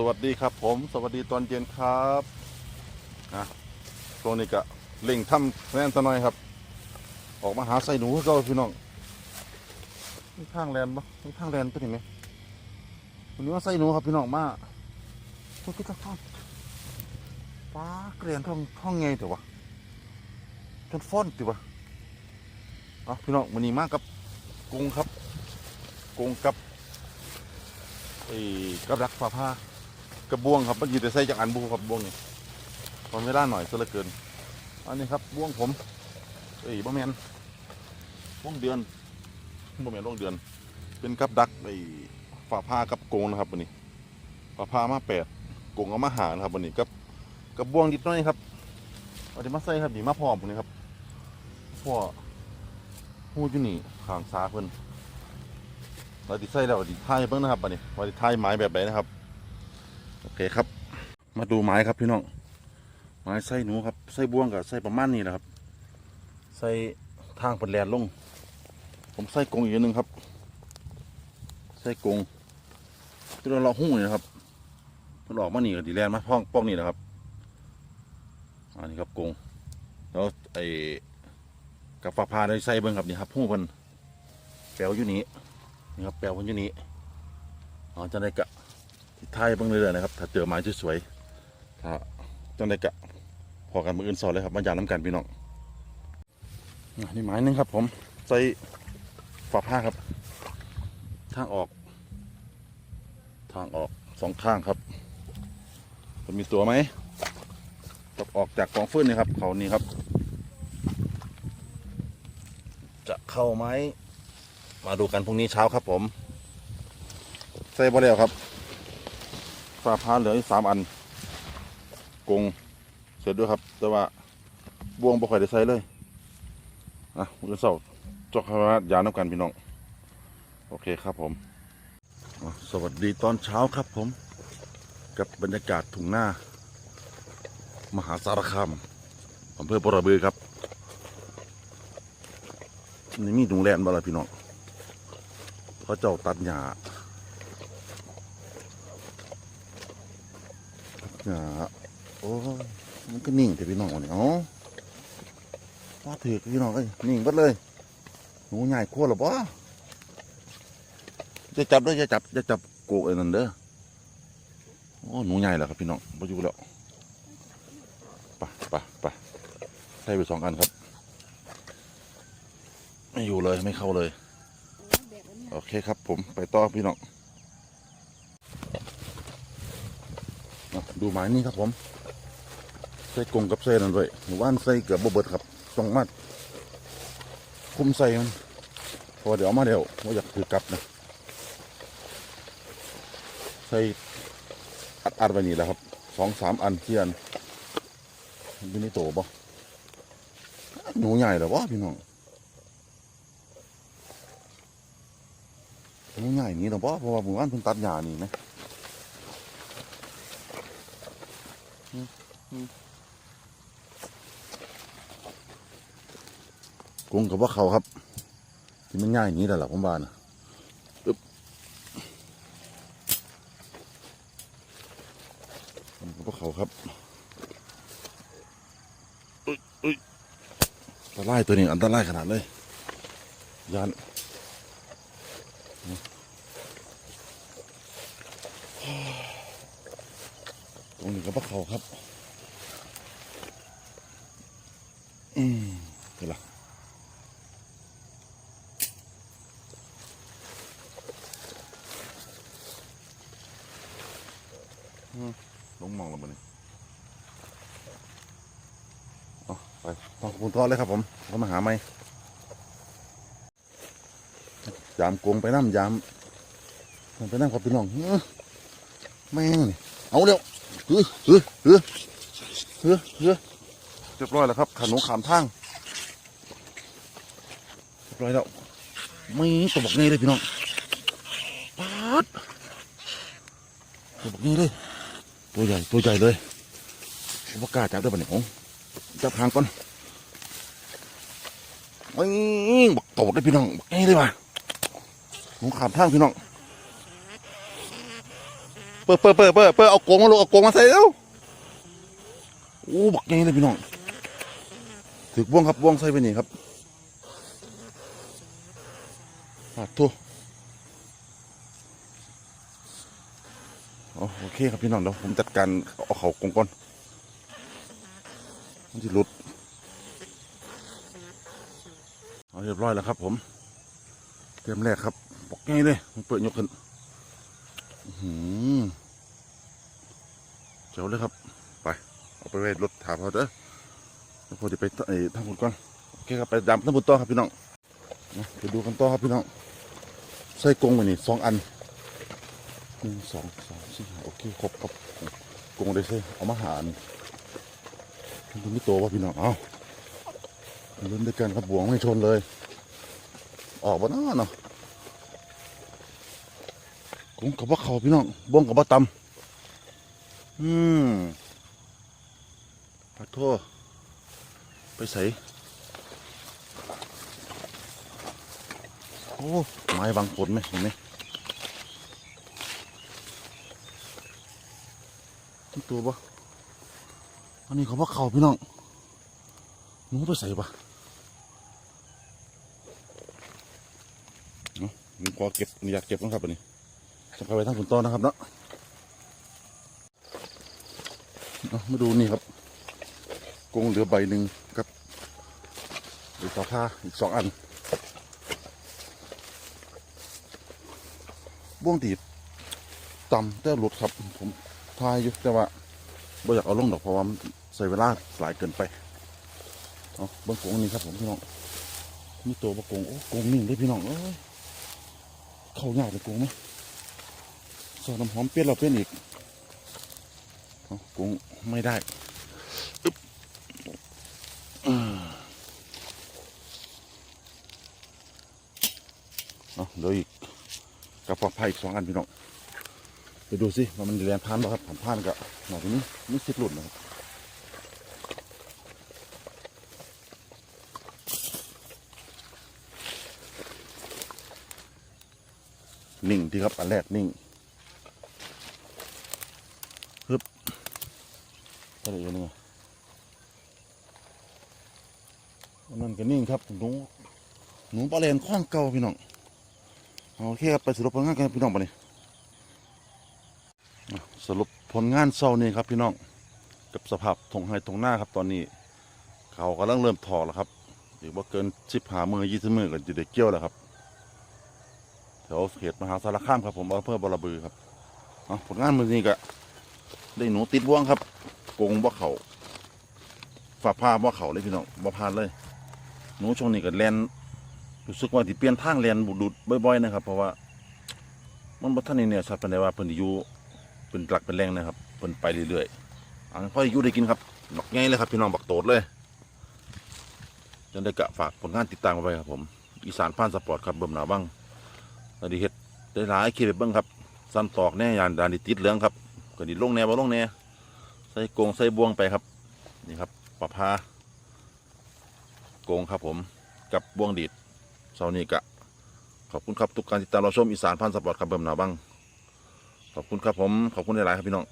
สวัสดีครับผมสวัสดีตอนเย็นครับนะตรงนี้ก็เล่งทำแน่นตะหน่อยครับ ออกมาหาใส่หนูก็พี่น้องมีทางแลนปะมีทางแลนตัวนี้ไหมวันนี้ว่าใส่หนูครับพี่น้องมาตัวพี่ตะข้อนป้าเกลียนท้องท้องไงเถอะวะจนฟ้อนติวะเอาพี่น้องวันนี้มากับกุงครับกุงกับไอ้กับรักฟ้าผ้า กระบวงครับเมื่อกี้จะใส่จากอันบูครับบวงนี่ตอนเวลาหน่อยซะเหลือเกิน อันนี้ครับบวงผมเอ้ยบ่แมนบวงเดือนบ่แมนบวงเดือน เป็นกับดักไอ้ฟ้าผ้ากับโกงนะครับวันนี้ฟ้าผ้ามาแปดโกงเอามาหานะครับวันนี้กับกับบวงนิดหน่อยครับเอาจะมาใส่ครับนี่มาพร้อมนี่ครับพ่อหูอยู่นี่ข้างซ้าเพิ่นเราติใส่แล้วดิท้ายเบิ่งนะครับบัดนี้ว่าดิทายไม้แบบไหนนะครับ โอเคครับ มาดูไม้ครับพี่น้อง ไม้ใส่หนูครับใส่บ่วงกับใส่ประมาณนี้นะครับใส่ทางเป็นแลนลง ผมใส่กงอีกนหนึงครับใส่กงที่เราลาะหุ้งนี่นะครับมันออกมาหนี่ก็ดีแลนมาพ้องป้องนี่นะครับ อันนี้ครับกง แล้วไอ้กับฟ้าผ่าได้ใส่เบิ่งครับนี่ครับหุ้งเพิ่นแปลวอยู่นี้นี่ครับแปลวมันอยู่นี้อ๋อจังได้กะ ท้ายเบ้างเรื่อยๆนะครับ ถ้าเจอไม้สวยๆถ้าจังได้กะพอกันมืออื่นสอนเลยครับ มายาน้ำกันพี่น้องนี่ไม้หนึงครับ ผมใส่ฝาผ้าครับ ทางออก ทางออกสองข้างครับมันมีตัวไหมตกออกจากกองฟืนนี่ครับ เขานี่ครับ จะเข้าไหมมาดูกันพรุ่งนี้เช้าครับผม ใส่บ่แล้วครับ ฝาพาเหลืออีกสามอันกงเสร็จด้วยครับ แต่ว่าบ่วงบ่ค่อยได้ใส่เลยอะมือเสาร์จอกคาราดยาน้ำกันพี่น้อง โอเคครับผม สวัสดีตอนเช้าครับผม กับบรรยากาศทุ่งหน้า มหาสารคามอำเภอปรบือครับนี่มีถุงแลนบ่ล่ะพี่น้องเขาเจ้าตัดหญ้า จ้าโอ้ยมันก็นิ่งแต่พี่น้องวันนี้เอ๋อว่าถือพี่น้องเอ้ยนิ่งบัดเลยหนูใหญ่ขั้วหรอปะจะจับเด้วยจะจับจะจับโกกไอ้นั่นเด้อโอ้หนูใหญ่แล้วครับพี่น้องไปอยู่แล้วไปไปไปใส่ไปสองอันครับ ไม่อยู่เลยไม่เข้าเลย โอเคครับผมไปต่อพี่น้อง ดูไม้นี่ครับผมใส่กงกับใส่นั่นด้วยหมู่บ้านใส่เกือบบเบิดครับต้องมาคุมใส่มันพอเดี๋ยวมาเดี๋ยวว่าอยากถือกลับนะใส่อัดอัดไปนี่แหละครับสองสามอันเที่อันอยู่ในโตบ่หนูใหญ่เหรอวะพี่น้องมันใหญ่นี้หรอปะเพราะว่าหมู่บ้านเพิ่งตัดหญ้านี่ไหมอืมอืม กุ้งกับว่าเขาครับที่มันง่ายอย่างนี้แหละหละผมว่านะอึ๊บกุ้งกับว่าเขาครับอุ้ยอุ้ยอันตรายตัวนี้อันตรายขนาดเลยยานตรงนี้ก็ปลาเขาครับ อืมเดี๋ยวละอืมลงมองแล้วมันนี่เอาไปต้องขอบคุณทอดเลยครับผมเขามาหาไหมยามกงไปน้ำยามไปนั่งกับพี่น้องอื้อแม่งนี่เอาเร็วเฮ้ยเฮ้ยเฮ้ยเฮ้ยเฮ้ย เรียบร้อยแล้วครับขนมขามทางเรียบร้อยแล้วไม่ตัวบักนี่เลยพี่น้องปาดตัวบักนี่เลยตัวใหญ่ตัวใหญ่เลยผมกล้าจับได้ปะเนี่ยผมจับทางก่อนไม่บักโตดเลยพี่น้องบักนี่เลยว่ะขนมขามทางพี่น้องเปิดเปิดเปิดเปิดเอากรงมาลูกเอากรงมาใส่แล้วโอ้บักใหญ่เลยพี่น้อง ถือบ่วงครับบ่วงใส่ไปนี่ครับอะทุอ๋อโอเคครับพี่น้องเดี๋ยวผมจัดการเอาเขากงก่อนมันจะหลุดเอาเรียบร้อยแล้วครับ ผม เตรียมแรกครับบอกง่ายเลยมันเปิดยกขึ้นหือเจ๋วเลยครับ ไป เอาไปไว้รถถามเขาเด้อแล้ว พอจะไปไอ้ทางบุญก่อนโอเคครับไปดำทางบุญต่อครับพี่น้องไปดูกันต่อครับพี่น้องใส่กงไปนี่สองอันหนึ่งสองสามสี่โอเคครบครับกงได้ใส่เอามาหาอันมันไม่โตวะพี่น้องเอาเล่นด้วยกันครับบวงไม่ชนเลย ออกบ่เนาะเนาะกงกับว่าเขาพี่น้องบ่วงกับว่าตำอืมปัดโทษ ไปใส่โอ้ไม้บางผลไหมเห็นไหมตัวปะอันนี้เขาว่าเข่าพี่น้องหนูไปใส่ปะผมขอเก็บอยากเก็บนะครับอันนี้จะไปไว้ทางฝนต้นนะครับเนาะเอามาดูนี่ครับกงเหลือใบหนึ่ง ครับเหลือตอผ้าอีกสองอันบ่วงตีบต่ำแต่หลุดครับ ผมทายอยู่แต่ว่าไม่อยากเอาลงดอกเพราะว่าใส่เวลาหลายเกินไปเอาเบิ้งกงนี้ครับผมพี่น้องมีตัวประกงโอ้กรงนิ่งเลยพี่น้องเอ้ยเข้ายากเลยกงไหมซอสน้ำหอมเปรี้ยวเราเปรี้ยวอีกเอากุ้งไม่ได้อึ๊บอืม เอาเดี๋ยวอีกกระป๋องไผ่อีกสองอันพี่น้องไปดูสิว่ามันเรียนพานบ่ครับผมพานกับหน่อยนี้นี่สิบหลุดนะครับนิ่งที่ครับอันแรกนิ่งฮึบก็เลยยังไงอันนั่นก็นิ่งครับหนูหนูปลาเลนข้องเก่าพี่น้อง โอเคครับไปสรุปผลงานกันพี่น้องไปนี่สรุปผลงานเศร้านี่ครับพี่น้องกับสภาพทงไฮทงหน้าครับตอนนี้ เขากำลังเริ่มถอดแล้วครับอีกว่าเกินสิบหามือยี่สิบมือก็จะได้เกี่ยวแล้วครับแถวเขตมหาสารคามครับผมอำเภอบอระบือครับเอาผลงานมือนี้ก็ได้หนูติดบ่วงครับกงบ่เขาฝาผ้าบ่เขาเลยพี่น้องบ่พาดเลยหนูช่วงนี้ก็แลน รู้สึกว่าที่เปลี่ยนทางแลนบุดุดบ่อยๆนะครับ เพราะว่า มันบ่ทันนี่เนี่ยชัดปานใดว่าเพิ่นอยู่เป็นหลักเป็นแรงนะครับเพิ่นไปเรื่อยๆอันพ่ออยู่ได้กินครับหนอกใหญ่เลยครับพี่น้องบักโตดเลยจนได้กะฝากผลงานติดตามไว้ครับผมอีสานพานสปอร์ตครับเบิ่มหนาบ้างตอนนี้เฮ็ดได้หลายคลิปเบิ่งครับซ้ำตอกแน่ยานดานิติดเหลืองครับก็ดิลงแนวบ่ลงแนวใส่กงใส่บ่วงไปครับ นี่ครับปะพากงครับผมกับบ่วงดีด เสาร์นี้กะขอบคุณครับทุกการติดตามเราชมอีสานพันธ์สปอร์ตครับเบิ่มหนาบ้างขอบคุณครับผมขอบคุณหลายๆครับพี่น้อง